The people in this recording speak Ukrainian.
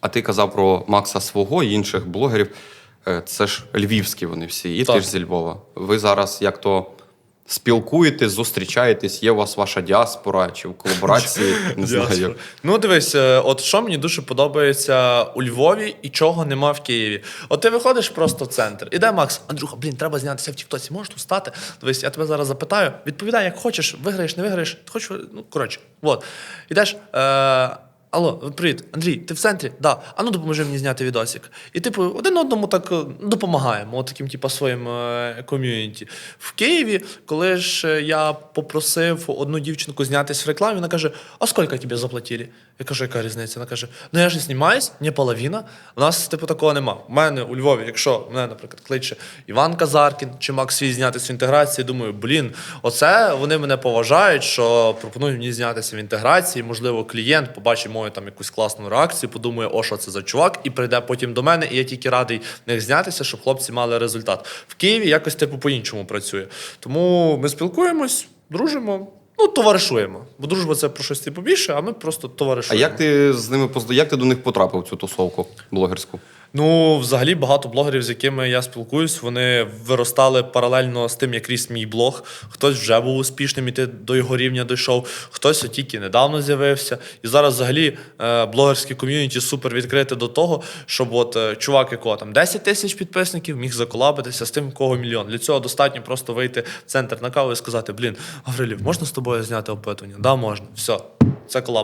А ти казав про Макса свого і інших блогерів. Е, Це ж львівські вони всі, і Так. ти ж зі Львова. Ви зараз як то спілкуєтесь, зустрічаєтесь, є у вас ваша діаспора чи в колаборації? Не знаю. Як. Ну, дивись, е, от що мені дуже подобається у Львові і чого нема в Києві. От ти виходиш просто в центр. Іде Макс, Андрюха, блін, треба знятися в Тіктоці. Можеш тут стати? Дивись, я тебе зараз запитаю. Відповідай, як хочеш, виграєш, не виграєш. Хочеш, ну коротше, от. Ідеш. Е- Алло, привіт, Андрій, ти в центрі? Да. А ну допоможи мені зняти відосик. І типу, один одному так е, допомагаємо, от таким, типу, своїм е, ком'юніті. В Києві, коли ж е, я попросив одну дівчинку знятись в рекламі, вона каже: А скільки тобі заплатили? Я кажу, яка різниця? Вона каже: Ну я ж не знімаюсь, не половина. У нас, типу, такого нема. У мене у Львові, якщо мене, наприклад, кличе Іван Казаркін чи Макс свій знятись в інтеграції, думаю, блін, оце вони мене поважають, що пропонують мені знятися в інтеграції. Можливо, клієнт побачить мою там якусь класну реакцію, подумає, о, що це за чувак, і прийде потім до мене, і я тільки радий в них знятися, щоб хлопці мали результат. В Києві якось типу по-іншому працює. Тому ми спілкуємось, дружимо. Ну, товаришуємо. Бо дружба це про щось типу більше, а ми просто товаришуємо. А як ти з ними як ти до них потрапив в цю тусовку блогерську? Ну, взагалі, багато блогерів, з якими я спілкуюсь, вони виростали паралельно з тим, як ріс мій блог. Хтось вже був успішним і ти до його рівня дійшов, хтось тільки недавно з'явився. І зараз взагалі е, блогерське ком'юніті супер відкрите до того, щоб от е, чувак, якого там 10 тисяч підписників, міг заколабитися з тим, кого мільйон. Для цього достатньо просто вийти в центр на каву і сказати: Блін, Гаврилів, можна з тобою зняти опитування? Да, можна. Все, це колаб.